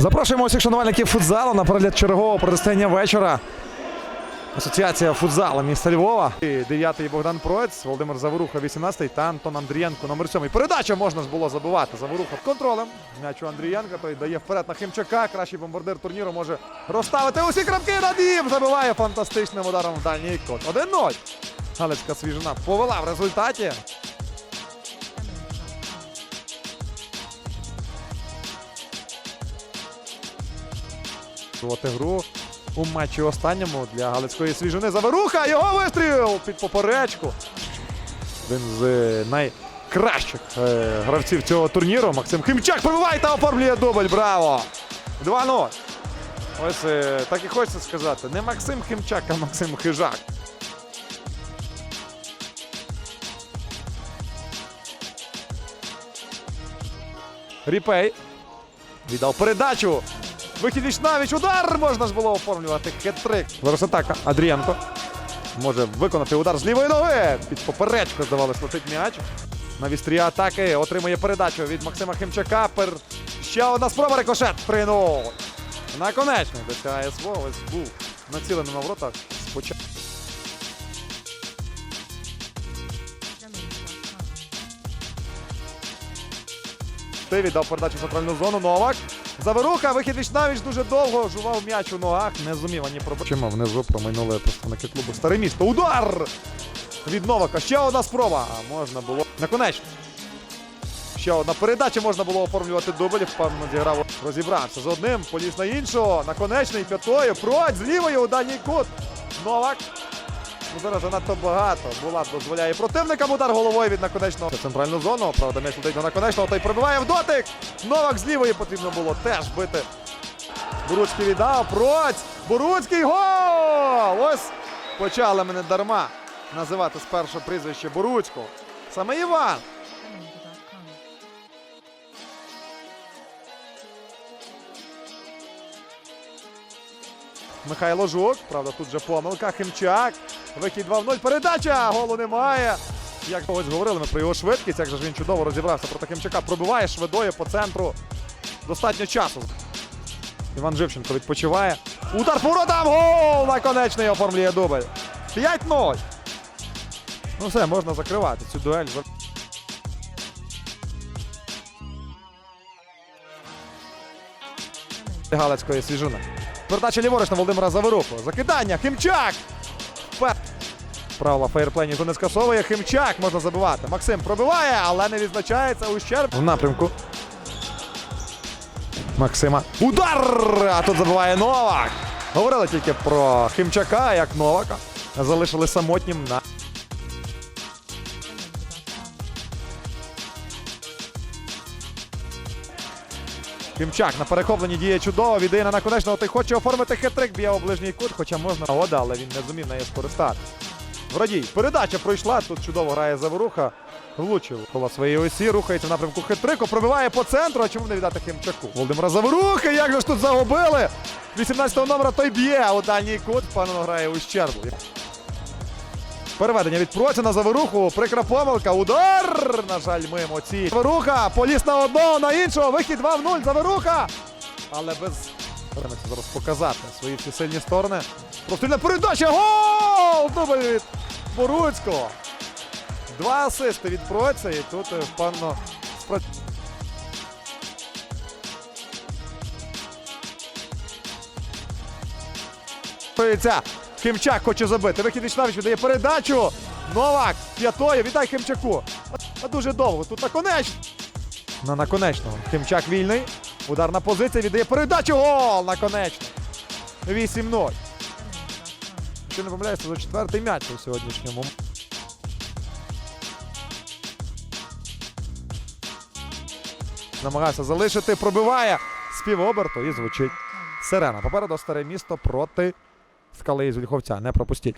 Запрошуємо усіх шанувальників футзалу на перегляд чергового протистояння вечора. Асоціація футзалу міста Львова. Дев'ятий Богдан Проець, Володимир Заворуха, 18-й та Антон Андрієнко, номер 7. Передача можна ж було забивати. Заворуха з контролем. М'яч у Андрієнка, той дає вперед на Химчака. Кращий бомбардир турніру може розставити усі крапки над ним. Забиває фантастичним ударом в дальній кут. 1-0. Галицька свіжина повела в результаті. Проти гру у матчі останньому для Галицької свіжини. Заворуха! Його вистріл під поперечку. Один з е, найкращих е, гравців цього турніру. Максим Химчак пробиває та оформлює дубль. Браво! 2-0. Ось е, так і хочеться сказати. Не Максим Химчак, а Максим Хижак. Ріпей. Віддав передачу. Вихід віч навіч. Удар можна ж було оформлювати. Хет-трик. Зараз атака. Адрієнко. Може виконати удар з лівої ноги. Під поперечку, здавалось, летить м'яч. На вістрі атаки отримує передачу від Максима Химчака. Пер... Ще одна спроба рикошет. 3-0. Наконечний досягає свого. Був націлений на ворота. Спочатку. Ти віддав передачу в центральну зону. Новак. Заворуха, вихід віч навіч дуже довго жував м'яч у ногах. Не зумів ані пробити. Чимо внизу промайнули представники клубу Старе місто. Удар! Від Новака. Ще одна спроба. А можна було. Наконечно. Ще одна передача можна було оформлювати дубль. Впевнено зіграв. Розібрався з одним, поліз на іншого. Наконечний п'ятою. Пройдь з лівої у дальній кут. Новак. Ну, зараз занадто багато. Булат дозволяє противникам удар головою від наконечного. Центральну зону. Правда, м'яч летить до наконечного. Той пробиває в дотик. Новак з лівої потрібно було теж бити. Буруцький віддав. Проць. Буруцький гол! Ось почали мене дарма називати спершу прізвище Буруцького. Саме Іван. Михайло Жук. Правда, тут же помилка. Химчак. Вихід 2-0. Передача. Голу немає. Як когось говорили ми про його швидкість, як же він чудово розібрався проти Химчака. Пробиває швидою по центру. Достатньо часу. Іван Живченко відпочиває. Удар по воротам. Гол! Наконечний оформлює дубль. 5-0. Ну все, можна закривати цю дуель. Галицької свіжини. Передача ліворуч на Володимира Заворуху. Закидання. Химчак. Впер- Правила фейерплей ніхто не скасовує. Химчак можна забивати. Максим пробиває, але не відзначається ущерб. В напрямку. Максима. Удар! А тут забиває Новак. Говорили тільки про Химчака, як Новака. Залишили самотнім на. Кимчак на перехопленні діє чудово, віддає на наконечного. Той хоче оформити хитрик, б'є у ближній кут, хоча можна нагода, але він не зумів нею скористати. Врадій, передача пройшла. Тут чудово грає Заворуха. Влучив коло своєї осі, рухається в напрямку хитрику, пробиває по центру. А чому не віддати Химчаку? Володимира Заворухи, як же ж тут загубили? 18-го номера той б'є а у дальній кут. Впевнено грає у щербу. Переведення від Проці на Заворуху. Прикра помилка. Удар! На жаль, мимо ці. Заворуха. Поліс на одного, на іншого. Вихід 2 в 0. Заворуха. Але без. Стараємося зараз показати свої всі сильні сторони. Прострільна передача. Гол! Дубль від Боруцького. Два асисти від Проця. І тут е, впевнено спра- Працюється. Химчак хоче забити. Вихід Вічнавич віддає передачу. Новак п'ятою. Вітай Химчаку. А дуже довго. Тут наконечно. На наконечного. Химчак вільний. Ударна позиція. Віддає передачу. Гол! Наконечно. 8-0. Якщо не помиляюся, це четвертий м'яч у сьогоднішньому. Намагався залишити, пробиває з півоберту і звучить сирена. Попереду старе місто проти скали із Вільховця. Не пропустіть.